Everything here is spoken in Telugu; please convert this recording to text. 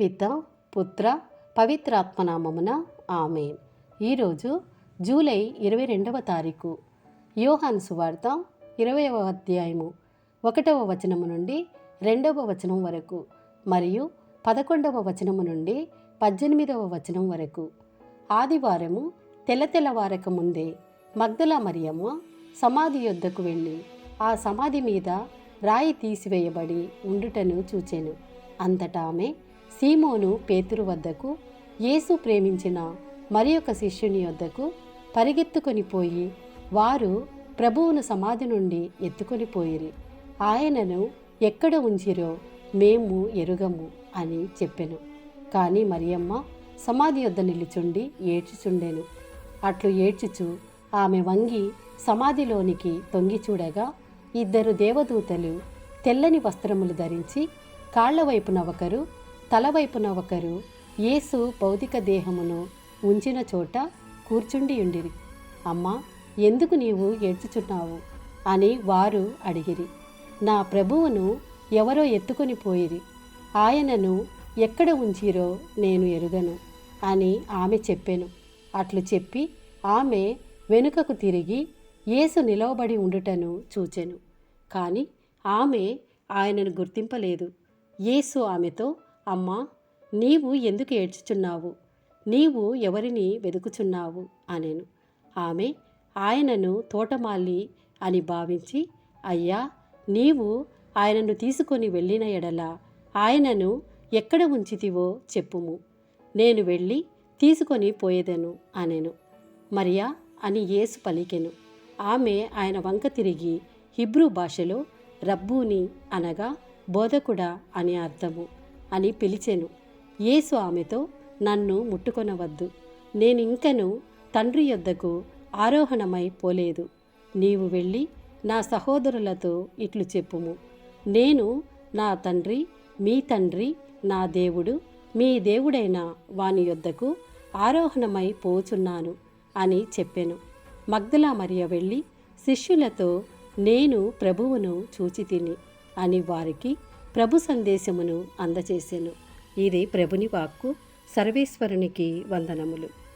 పిత పుత్ర పవిత్రాత్మనామమున ఆమె ఈరోజు జూలై ఇరవై రెండవ తారీఖు. యోహాన్ సువార్త ఇరవైవ అధ్యాయము ఒకటవ వచనము నుండి రెండవ వచనం వరకు మరియు పదకొండవ వచనము నుండి పద్దెనిమిదవ వచనం వరకు. ఆదివారము తెల్ల తెల్లవారక ముందే మగ్దల మరియమ్మ సమాధి యొద్దకు వెళ్ళి ఆ సమాధి మీద రాయి తీసివేయబడి ఉండుటను చూచెను. అంతటా ఆమె సీమోను పేతురు వద్దకు యేసు ప్రేమించిన మరి ఒక శిష్యుని వద్దకు పరిగెత్తుకొని పోయి వారు ప్రభువును సమాధి నుండి ఎత్తుకొని పోయిరి. ఆయనను ఎక్కడ ఉంచిరో మేము ఎరుగము అని చెప్పెను. కానీ మరియమ్మ సమాధి వద్ద నిలుచుండి ఏడ్చుచుండెను. అట్లు ఏడ్చుచు ఆమె వంగి సమాధిలోనికి తొంగి చూడగా ఇద్దరు దేవదూతలు తెల్లని వస్త్రములు ధరించి కాళ్ళ వైపున ఒకరు తలవైపున ఒకరు యేసు భౌతిక దేహమును ఉంచిన చోట కూర్చుండి ఉండిరి అమ్మా ఎందుకు నీవు ఏడ్చుచున్నావు? అని వారు అడిగిరి. నా ప్రభువును ఎవరో ఎత్తుకొని పోయిరి. ఆయనను ఎక్కడ ఉంచిరో నేను ఎరుగను అని ఆమె చెప్పెను. అట్లు చెప్పి ఆమె వెనుకకు తిరిగి యేసు నిలవబడి ఉండుటను చూచెను. కానీ ఆమె ఆయనను గుర్తింపలేదు. యేసు ఆమెతో అమ్మా నీవు ఎందుకు ఏడ్చుచున్నావు? నీవు ఎవరిని వెతుకుచున్నావు అనేను. ఆమె ఆయనను తోటమాలి అని భావించి అయ్యా నీవు ఆయనను తీసుకొని వెళ్ళిన ఎడల ఆయనను ఎక్కడ ఉంచితివో చెప్పుము. నేను వెళ్ళి తీసుకొని పోయేదను అనెను. మరియా అని యేసు పలికెను. ఆమె ఆయన వంక తిరిగి హిబ్రూ భాషలో రబ్బూని అనగా బోధకుడా అని అర్థము. అని పిలిచెను. యేసు ఆమెతో నన్ను ముట్టుకొనవద్దు. నేను ఇంకను తండ్రి యొద్దకు ఆరోహణమై పోలేదు. నీవు వెళ్ళి నా సహోదరులతో ఇట్లు చెప్పుము. నేను నా తండ్రి మీ తండ్రి నా దేవుడు మీ దేవుడైన వాని యొద్దకు ఆరోహణమై పోచున్నాను అని చెప్పెను. మగ్దలా మరియ వెళ్ళి శిష్యులతో నేను ప్రభువును చూచి తిని అని వారికి ప్రభు సందేశమును అందచేసెను. ఇది ప్రభుని వాక్కు సర్వేశ్వరునికి వందనములు.